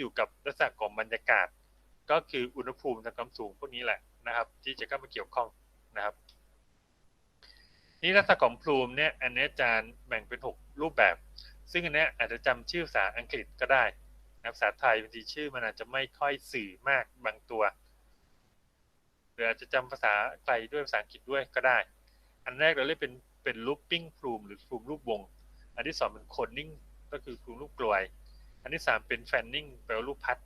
อยู่กับลักษณะของบรรยากาศ ก็คืออุณหภูมิทางความสูงพวกนี้แหละนะครับ ที่จะเข้ามาเกี่ยวข้องนะครับ นี่ลักษณะของพลูมเนี่ยอันนี้อาจารย์แบ่งเป็น 6 รูปแบบ ซึ่งอันนี้อาจจะจำชื่อภาษาอังกฤษก็ได้นะภาษาไทยบางทีชื่อมันอาจจะไม่ค่อยสื่อมากบางตัวหรืออาจจะจำภาษาไทยด้วยภาษาอังกฤษด้วยก็ได้ อันแรกเราเรียกเป็นเป็น looping plume หรือ plume รูปวง อันที่สองเป็น coning ก็คือ plume รูปกลวย อันที่สามเป็น fanning แปลว่ารูปพัด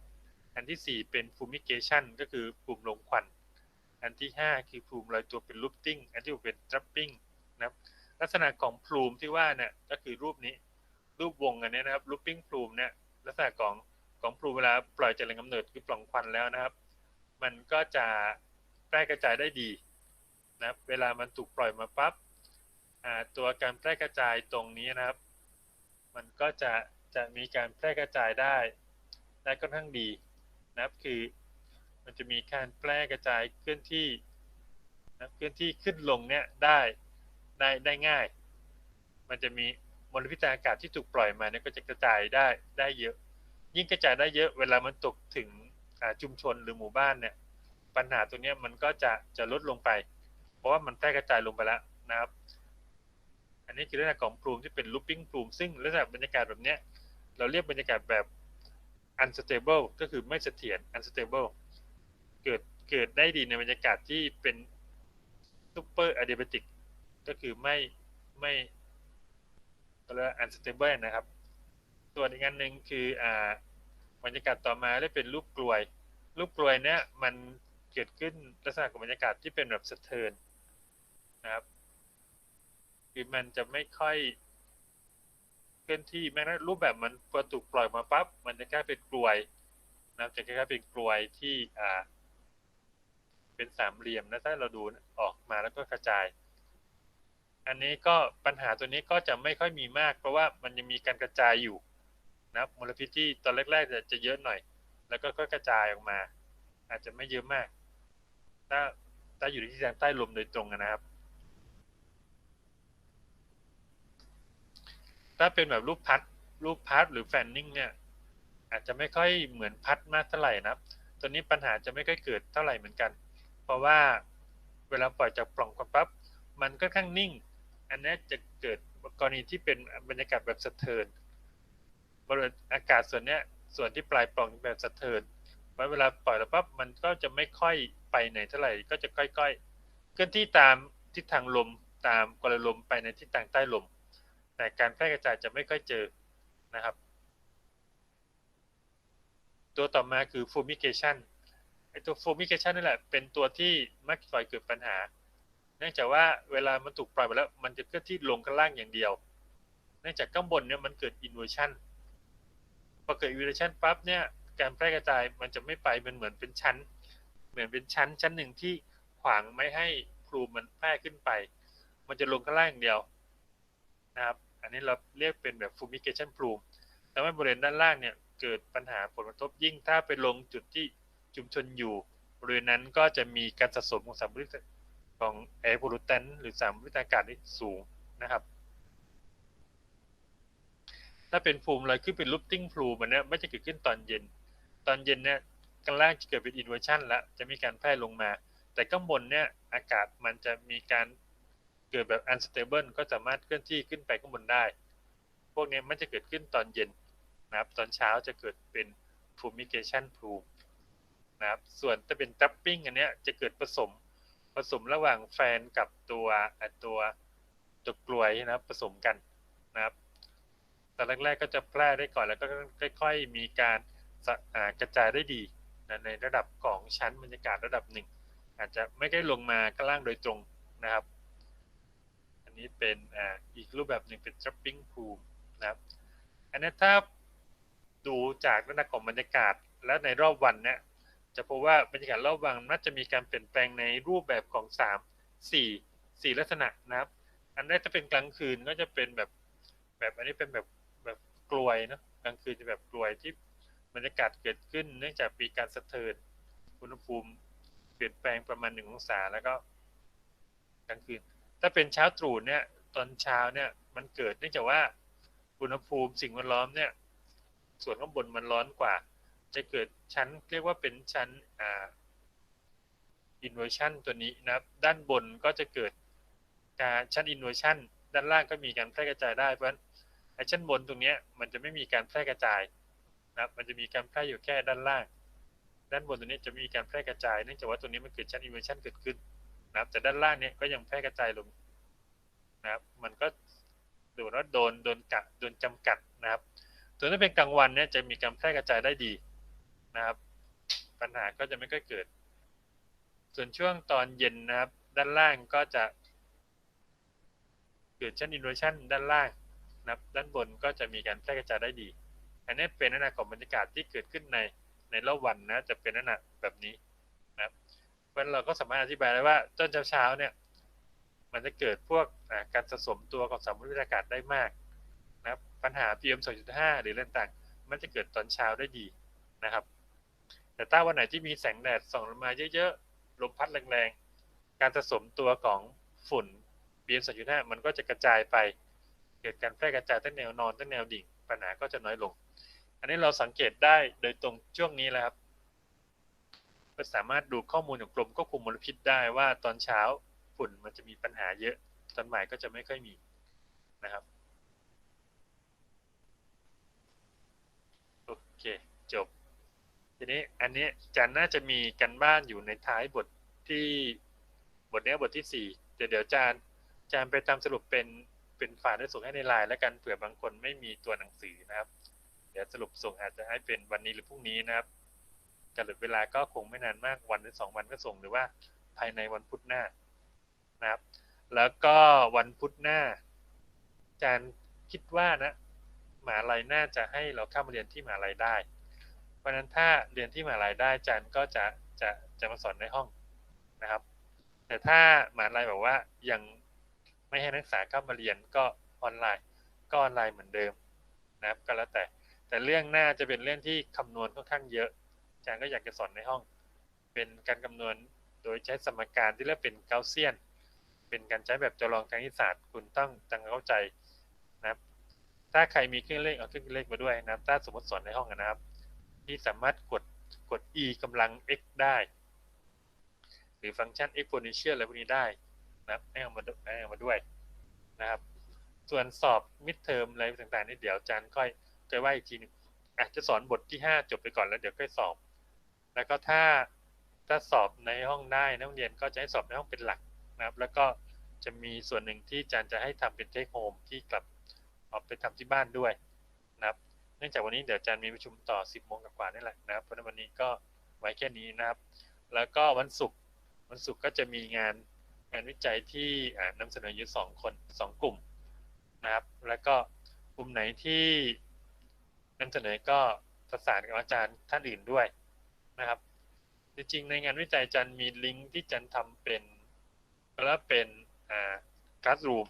อันที่สี่เป็น fumigation ก็คือ plume ลงควัน อันที่ห้าคือ plume ลอยตัวเป็น looting อันที่หกเป็น trapping นะครับลักษณะของ plume ที่ว่าเนี่ยก็คือรูปนี้ รูปวงอันนี้นะครับ looping plume เนี่ยลักษณะของของ plume เวลาปล่อยจากแหล่งกำเนิดคือปล่องควันแล้วนะครับ มันก็จะแพร่กระจายได้ดีนะครับเวลามันถูกปล่อยมาปั๊บตัวการแพร่กระจายตรงนี้นะครับ มันก็จะ จะมีการแพร่กระจายได้ได้ค่อนข้างดีนะครับคือมันจะมีการแพร่กระจายเคลื่อนที่นะเคลื่อนที่ขึ้นลงเนี่ยได้ได้ได้ง่าย มันจะมีมลพิษทางอากาศที่ถูกปล่อยมาเนี่ยก็จะกระจายได้ได้เยอะ ยิ่งกระจายได้เยอะเวลามันตกถึงชุมชนหรือหมู่บ้านเนี่ยปัญหาตัวนี้มันก็จะจะลดลงไป เพราะว่ามันแพร่กระจายลงไปแล้วนะครับ อันนี้คือลักษณะของพลูมที่เป็น looping plume ซึ่งลักษณะบรรยากาศแบบนี้ เราเรียกบรรยากาศแบบ unstable ก็คือไม่เสถียร unstable เกิดเกิดได้ดีในบรรยากาศที่เป็น super adiabatic ก็คือไม่ไม่เรียกว่า unstable นะครับ ส่วนอีกอันหนึ่งคืออ่าบรรยากาศต่อมาเรียกเป็นรูปกลวย รูปกลวยเนี้ยมันเกิดขึ้นลักษณะของบรรยากาศที่เป็นแบบสะเทินนะครับคือมันจะไม่ค่อย เคลื่อนที่แม้แต่รูปแบบมันพอถูกปล่อยมาปั๊บมันจะกลายเป็นกลวยนะจะกลายเป็นกลวยที่อ่า เป็นสามเหลี่ยมนะถ้าเราดูออกมาแล้วก็กระจาย อันนี้ก็ปัญหาตัวนี้ก็จะไม่ค่อยมีมาก เพราะว่ามันยังมีการกระจายอยู่นะมลพิษที่ตอนแรกๆจะจะเยอะหน่อย แล้วก็กระจายออกมา อาจจะไม่เยอะมาก ถ้าถ้าอยู่ที่ทางใต้ลมโดยตรงนะครับ ถ้าเป็นแบบรูปพัดรูปพัดหรือแฟนนิ่งเนี่ย อาจจะไม่ค่อยเหมือนพัดมากเท่าไหร่นะตัวนี้ปัญหาจะไม่ค่อยเกิดเท่าไหร่เหมือนกัน เพราะว่าเวลาปล่อยจากปล่องควันปั๊บมันก็ข้างนิ่ง อันนี้จะเกิดกรณีที่เป็นบรรยากาศแบบสะเทินบริเวณอากาศส่วนเนี้ยส่วนที่ปลายปล่องแบบสะเทินเวลาปล่อยแล้วปั๊บมันก็จะไม่ค่อยไปไหนเท่าไหร่ก็จะค่อยๆเคลื่อนที่ตามทิศทางลมตามกลลมไปในทิศทางใต้ลม แต่การแพร่กระจายจะไม่ค่อยเจอนะครับ ตัวต่อมาคือ fumigation ไอตัว fumigation นี่แหละ เป็นตัวที่มักก่อยเกิดปัญหา เนื่องจากว่าเวลามันถูกปล่อยไปแล้ว มันจะเคลื่อนที่ลงข้างล่างอย่างเดียว เนื่องจากข้างบนเนี่ยมันเกิด inversion พอเกิด inversion ปั๊บเนี่ยการแพร่กระจายมันจะไม่ไปมันเหมือนเป็นชั้น เหมือนเป็นชั้นชั้นหนึ่งที่ขวางไม่ให้ครูมันแพร่ขึ้นไป มันจะลงข้างล่างอย่างเดียว นะครับ อันนี้เราเรียกเป็นแบบ fumigation plume แต่ว่าบริเวณด้านล่างเนี่ยเกิดปัญหาผลกระทบยิ่งถ้าไปลงจุดที่ชุมชนอยู่บริเวณนั้นก็จะมีการสะสมของสารพิษของแอร์พลูแตนหรือสารพิษอากาศที่สูงนะครับ ถ้าเป็นภูมิลอยขึ้นเป็นลูปติ้งพลูมันเนี่ยไม่จะเกิดขึ้นตอนเย็น ตอนเย็นเนี่ยข้างล่างจะเกิดเป็นอินเวอร์ชันแล้วจะมีการแพร่ลงมา แต่ข้างบนเนี่ยอากาศมันจะมีการ เกิดแบบ unstable ก็สามารถเคลื่อนที่ขึ้นไปข้างบนได้ พวกนี้มันจะเกิดขึ้นตอนเย็นนะครับ ตอนเช้าจะเกิดเป็น fumigation plume นะครับ ส่วนถ้าเป็น tapping อันเนี้ยจะเกิดผสมผสมระหว่างแฟนกับตัวตัวตัวกลวยนะครับผสมกันนะครับตอนแรกๆก็จะแพร่ได้ก่อนแล้วก็ค่อยๆมีการกระจายได้ดีนะในระดับของชั้นบรรยากาศระดับหนึ่งอาจจะไม่ได้ลงมาข้างล่างโดยตรงนะครับ นนี้เป็นอ่าอีกรูปแบบหนึ่งเป็น trapping pool นะครับ อันนี้ถ้าดูจากระดับของบรรยากาศและในรอบวันเนี่ยจะพบว่าบรรยากาศรอบวันน่าจะมีการเปลี่ยนแปลงในรูปแบบของสามสี่สี่ลักษณะนะครับ อันแรกจะเป็นกลางคืนก็จะเป็นแบบแบบอันนี้เป็นแบบแบบกลวยนะกลางคืนจะแบบกลวยที่บรรยากาศเกิดขึ้น เนื่องจากมีการสะเทินอุณหภูมิเปลี่ยนแปลงประมาณหนึ่งองศาแล้วก็กลางคืน ถ้าเป็นเช้าตรู่เนี่ย ตอนเช้าเนี่ย มันเกิดเนื่องจากว่าอุณหภูมิสิ่งแวดล้อมเนี่ย ส่วนข้างบนมันร้อนกว่า จะเกิดชั้นเรียกว่าเป็นชั้นอ่า inversion ตัวนี้นะครับ ด้านบนก็จะเกิดการชั้น inversion ด้านล่างก็มีการแพร่กระจายได้เพราะฉะนั้นไอ้ชั้นบนตรงนี้มันจะไม่มีการแพร่กระจายนะครับ มันจะมีการแพร่อยู่แค่ด้านล่าง ด้านบนตัวนี้จะมีการแพร่กระจายเนื่องจากว่าตรงนี้มันเกิดชั้น inversion เกิดขึ้น นะครับ แต่ด้านล่างเนี้ยก็ยังแพร่กระจายลงนะครับ มันก็ดูว่าโดนโดนกะโดนจำกัดนะครับส่วนถ้าเป็นกลางวันเนี่ยจะมีการแพร่กระจายได้ดีนะครับ ปัญหาก็จะไม่ค่อยเกิด ส่วนช่วงตอนเย็นนะครับ ด้านล่างก็จะ เกิดชั้นอินโวชันด้านล่างนะครับ ด้านบนก็จะมีการแพร่กระจายได้ดี อันนี้เป็นลักษณะของบรรยากาศที่เกิดขึ้นในในรอบวันนะจะเป็นลักษณะแบบนี้ เพราะฉะนั้นเราก็สามารถอธิบายได้ว่าต้นเช้าๆเนี่ย มันจะเกิดพวกการสะสมตัวของสารมลพิษอากาศได้มากนะครับปัญหา PM 2.5 หรือเรื่องต่างๆมันจะเกิดตอนเช้าได้ดีนะครับ แต่ถ้าวันไหนที่มีแสงแดดส่องลงมาเยอะๆ ลมพัดแรงๆ การสะสมตัวของฝุ่น PM 2.5 มันก็จะกระจายไป เกิดการแพร่กระจายตั้งแนวนอนตั้งแนวดิ่ง ปัญหาก็จะน้อยลง อันนี้เราสังเกตได้โดยตรงช่วงนี้แหละครับ ก็สามารถดูข้อมูลของกรมควบคุมมลพิษได้ว่าตอนเช้าฝุ่นมันจะมีปัญหาเยอะ ตอนบ่ายก็จะไม่ค่อยมีนะครับ โอเค จบ ทีนี้อันนี้จันน่าจะมีกันบ้านอยู่ในท้ายบทที่บทนี้บทที่สี่เดี๋ยวเดี๋ยวจานจานไปทำสรุปเป็นเป็นฝ่ายได้ส่งให้ในไลน์แล้วกันเผื่อบางคนไม่มีตัวหนังสือนะครับ เดี๋ยวสรุปส่งอาจจะให้เป็นวันนี้หรือพรุ่งนี้นะครับ กำหนดเวลาก็คงไม่นานมากวันหรือสองวันก็ส่งหรือว่าภายในวันพุธหน้านะครับ แล้วก็วันพุธหน้าอาจารย์คิดว่านะมหาลัยน่าจะให้เราเข้ามาเรียนที่มหาลัยได้ เพราะฉะนั้นถ้าเรียนที่มหาลัยได้อาจารย์ก็จะจะจะมาสอนในห้องนะครับ แต่ถ้ามหาลัยบอกว่ายังไม่ให้นักศึกษาเข้ามาเรียนก็ออนไลน์ ก็ออนไลน์เหมือนเดิมนะครับก็แล้วแต่แต่เรื่องหน้าจะเป็นเรื่องที่คำนวณค่อนข้างเยอะ จารย์ก็อยากจะสอนในห้อง เป็นการคำนวณโดยใช้สมการที่เรียกเป็นเกาเซียน เป็นการใช้แบบจำลองคณิตศาสตร์คุณต้องจังเข้าใจนะครับ ถ้าใครมีเครื่องเลขเอาเครื่องเลขมาด้วยนะครับ ถ้าสมมติสอนในห้องนะครับ ที่สามารถกดกด e กำลัง x ได้ หรือฟังก์ชัน exponential อะไรพวกนี้ได้นะครับให้เอามาให้เอามาด้วยนะครับ ส่วนสอบ midterm อะไรต่างๆนี่เดี๋ยวอาจารย์ค่อยค่อยว่าอีกทีนึงอาจจะสอนบทที่ 5 จบไปก่อนแล้วเดี๋ยวค่อยสอบ แล้วก็ถ้าถ้าสอบในห้องได้นักเรียนก็จะให้สอบในห้องเป็นหลักนะครับ แล้วก็จะมีส่วนหนึ่งที่อาจารย์จะให้ทำเป็น take home ที่กลับเอาไปทำที่บ้านด้วยนะครับ เนื่องจากวันนี้เดี๋ยวอาจารย์มีประชุมต่อ 10โมงกว่านี่แหละนะครับเพราะวันนี้ก็ไว้แค่นี้นะครับ แล้วก็วันศุกร์วันศุกร์ก็จะมีงานงานวิจัยที่อ่านำเสนออยู่สองคนสองกลุ่มนะครับ แล้วก็กลุ่มไหนที่นำเสนอก็ประสานกับอาจารย์ท่านอื่นด้วย นะครับ จริงๆ ในงานวิจัยจารย์มีลิงก์ที่จารย์ทำเป็นแล้วเป็นอ่า Classroom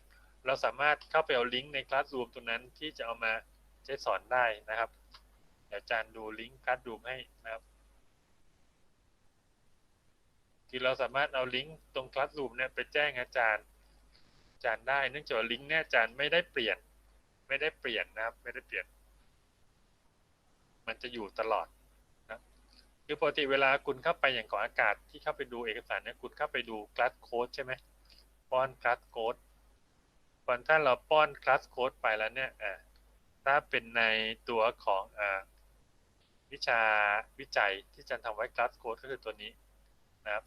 เราสามารถเข้าไปเอาลิงก์ใน Classroom ตรงนั้นที่จะเอามาใช้สอนได้นะครับ เดี๋ยวจารย์ดูลิงก์ Classroom ให้นะครับคือเราสามารถเอาลิงก์ตรง Classroom เนี่ยไปแจ้งอาจารย์อาจารย์ได้ เนื่องจากลิงก์เนี่ยอาจารย์ไม่ได้เปลี่ยน ไม่ได้เปลี่ยนนะครับ ไม่ได้เปลี่ยน มันจะอยู่ตลอด คือปกติเวลาคุณเข้าไปอย่างของอากาศที่เข้าไปดูเอกสารเนี่ยคุณเข้าไปดู class code ใช่ไหมป้อน class code ตอนถ้าเราป้อน class code ไปแล้วเนี่ยอ่าถ้าเป็นในตัวของอ่าวิชาวิจัยที่อาจารย์ทำไว้ class code ก็คือตัวนี้นะครับ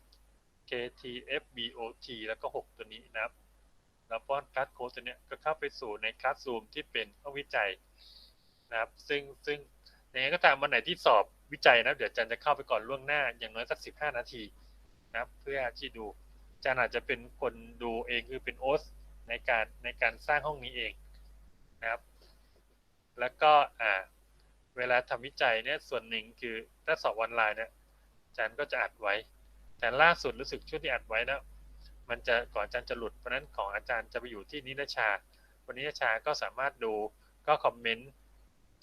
KTFBOT แล้วก็ 6 ตัวนี้นะครับเราป้อน class code ตัวเนี้ยก็เข้าไปสู่ใน classroom ที่เป็นห้องวิจัยนะครับ ซึ่งซึ่งยังไงก็ตามวันไหนที่สอบ วิจัยนะเดี๋ยวจารย์จะเข้าไปก่อนล่วงหน้า อย่างน้อยสัก15นาทีนะเพื่อที่ดูจารย์อาจจะเป็นคนดูเองคือเป็นโอสในการในการสร้างห้องนี้เองนะครับ แล้วก็อ่าเวลาทำวิจัยเนี่ยส่วนหนึ่งคือถ้าสอบออนไลน์เนี่ยจารย์ก็จะอัดไว้ แต่ล่าสุดรู้สึกช่วงที่อัดไว้นะมันจะก่อนอาจารย์จะหลุดเพราะนั้นของอาจารย์จะไปอยู่ที่นิรชา วันนี้นิรชาก็สามารถดูก็คอมเมนต์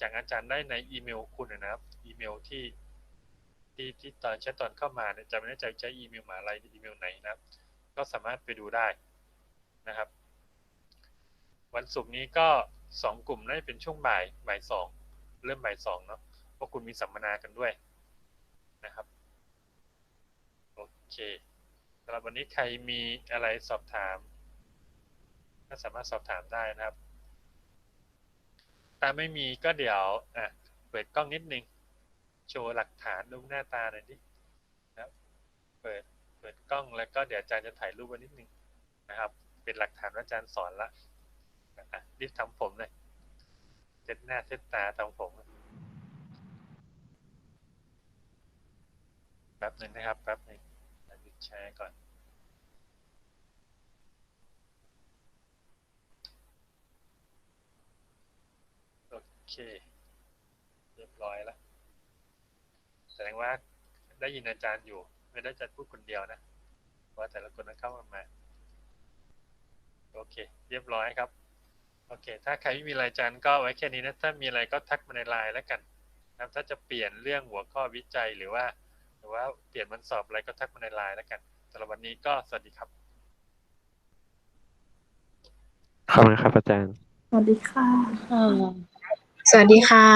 จากอาจารย์ได้ในอีเมลคุณนะครับ อีเมลที่ที่ที่ตอนแชทตอนเข้ามาเนี่ยจะไม่แน่ใจใช้อีเมลหมาอะไรอีเมลไหนนะครับ ก็สามารถไปดูได้นะครับ วันศุกร์นี้ก็สองกลุ่มน่าจะเป็นช่วงบ่ายบ่ายสองเริ่มบ่ายสองเนาะปวกคุณมีสัมมนากันด้วยนะครับโอเคสำหรับวันนี้ใครมีอะไรสอบถาม ก็สามารถสอบถามได้นะครับาไม่มีก็เดี๋ยวอะเปิดกล้องนิดนึงโชว์หลักฐานรูปหน้าตาหน่อยดินะครับเปิดเปิดกล้องแล้วก็เดี๋ยวอาจารย์จะถ่ายรูปไว้นิดนึงนะครับ เป็นหลักฐานอาจารย์สอนละอะรีบทำผมเลยเช็ดหน้าเช็ดตาทำผมแป๊บหนึ่งนะครับแป๊บหนึ่งหยุดแชร์ก่อน โอ เคเรียบร้อยแล้วแสดงว่าได้ยินอาจารย์อยู่ ไม่ได้อาจารย์พูดคนเดียวนะเพราะว่าแต่ละคนนั้นเข้ามามา โอเค เรียบร้อยครับ โอเค ถ้าใครไม่มีอะไรอาจารย์ก็ไว้แค่นี้นะ ถ้ามีอะไรก็ทักมาในไลน์แล้วกันนะครับถ้าจะเปลี่ยนเรื่องหัวข้อวิจัยหรือว่า หรือว่าเปลี่ยนมันสอบอะไรก็ทักมาในไลน์แล้วกันสำหรับวันนี้ก็สวัสดีครับ ขอบคุณครับอาจารย์ สวัสดีค่ะ สวัสดีค่ะ